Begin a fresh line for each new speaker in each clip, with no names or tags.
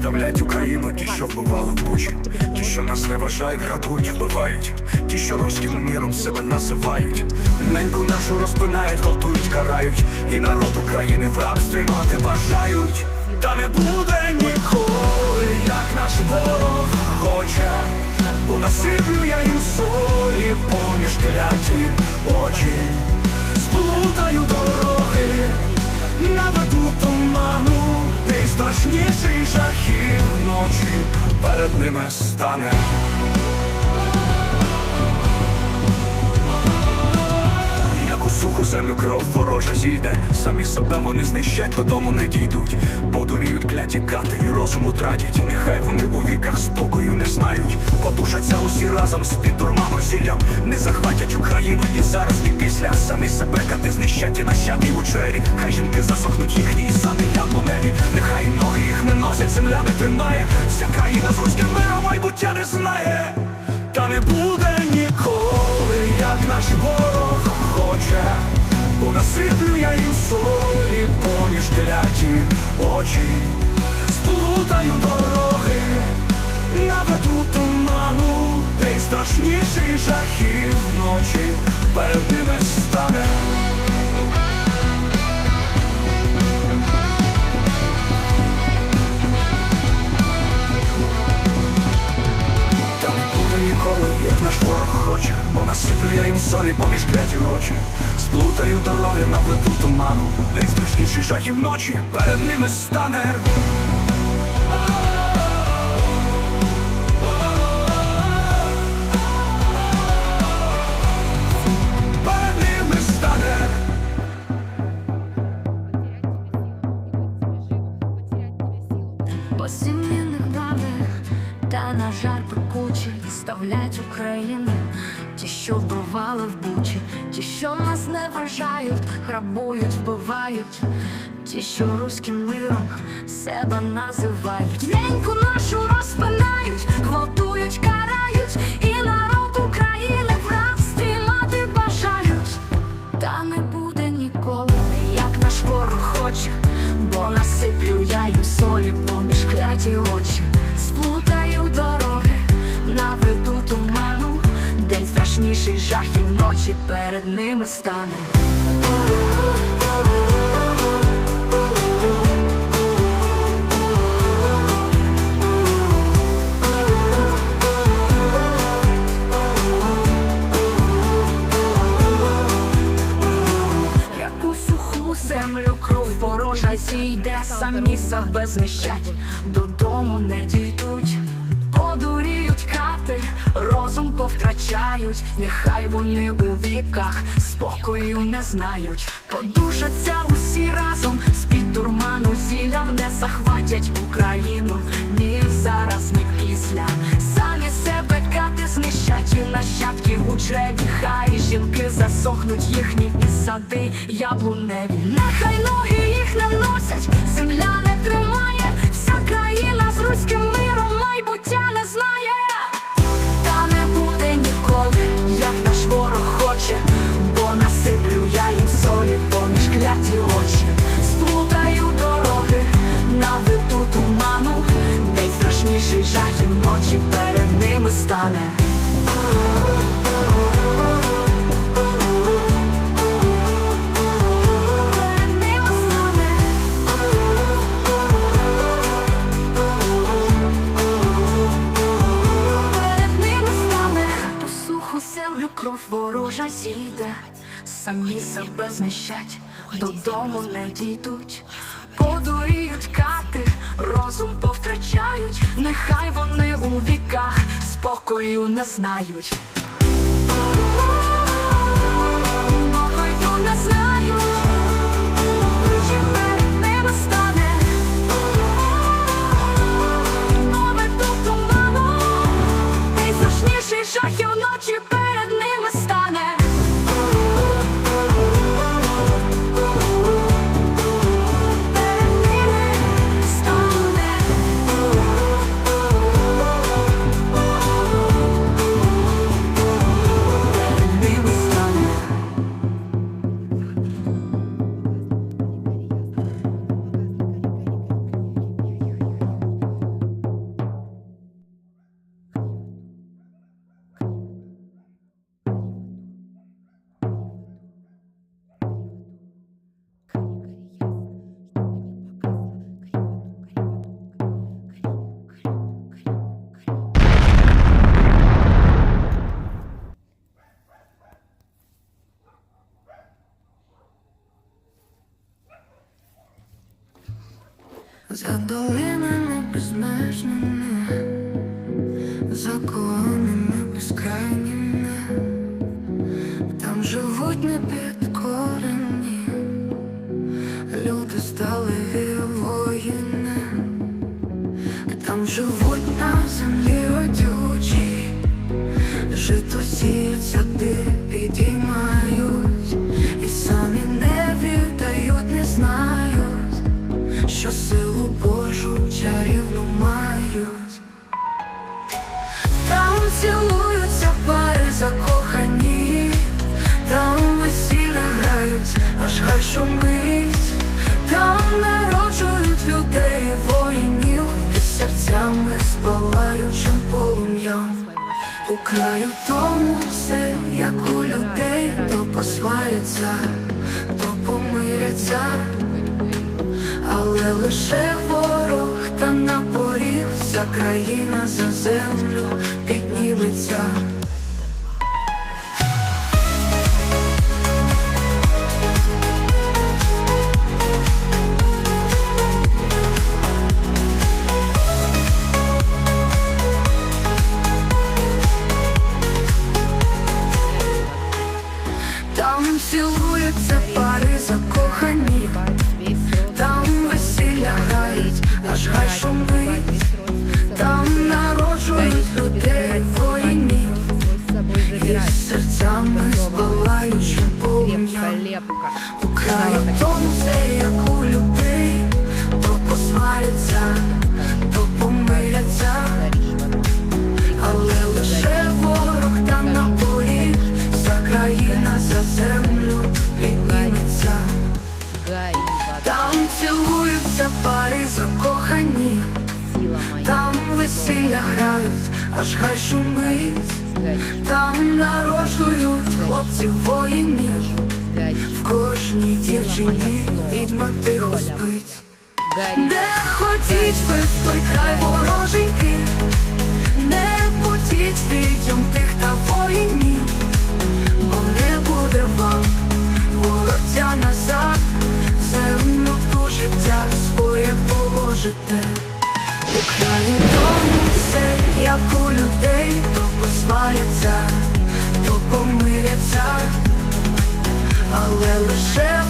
Ставлять Україну, ті, що вбивали в Бучі. Ті, що нас не вважають, грабують, вбивають. Ті, що руським міром себе називають. Неньку нашу розпинають, гвалтують, карають. І народ України в рабстві мати бажають. Та не буде ніколи, як наш ворог хоче. Бо насиплю я їм солі поміж кляті очі страшніший жахів ночі перед ними стане землю кров ворожа зійде. Самі себе вони знищать, додому не дійдуть. Подуріють кляті кати і розум утратять. Нехай вони у віках спокою не знають. Подушаться усі разом з під дурманом зіллям. Не захватять Україну і зараз, і після. Самі себе кати знищать і нащадки у чері. Хай жінки засохнуть їхні і самі яблуневі Нехай ноги їх не носять, земля не тримає. Вся країна з руським миром майбуття не знає. Та не буде ніколи, як наш ворог хоче Бо насиплю я їм солі поміж теляті очі. Сплутаю дороги, наведу туману й страшніший жахів ночі перед ними стане наш ворог хоче Бо насиплю я їм солі поміж кляті очі. Сплутаю дороги, наведу туману Найстрашніші жахів ночі. Перед ними стане
пекучі ставлять Україну. Ті, що вбивали в бучі, ті, що нас не вважають, грабують, вбивають, ті, що руським миром себе називають. Неньку нашу розпинають, гвалтують, карають, і ночі перед ними стане. Землю кров ворожа зійде, самі себе знищать, додому не дійдуть, розум повтрачають, нехай вони у віках спокою не знають, подушаться усі разом, з-під дурману зіллям не захватять Україну, ні зараз, ні після. Самі себе кати знищать і нащадки у чреві, хай жінки засохнуть їхні і сади яблуневі. Нехай страшніший жах і ночі перед ними стане. Кров ворожа зійде, самі себе знищать, додому не дійдуть, подуріють кати, розум повтрачають, нехай вони у віках спокою не знають. коли мене законами безкрайніми, там живуть непідкорені, люди стали воїни, там живуть на землі одючі, жито сіється див. Краю тому все, як у людей, то посваряться, то помиряться, але лише ворог та на поріг вся країна за землю підніметься. Весілля грають, аж хай шумить, там народжують хлопців воїнів, в кожній дівчині відьма тихо спить.
Де
Не ходіть ви в той край вороженьки, але лише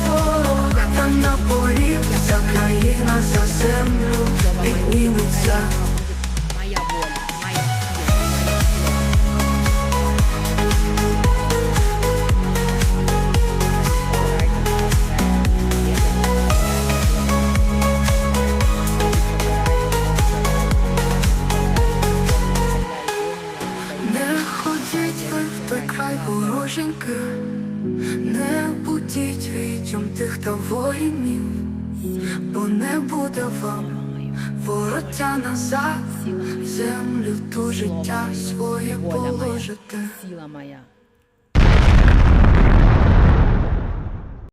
не будіть тих та воїнів, бо не буде вам вороття назад, землю ту життя своє положите.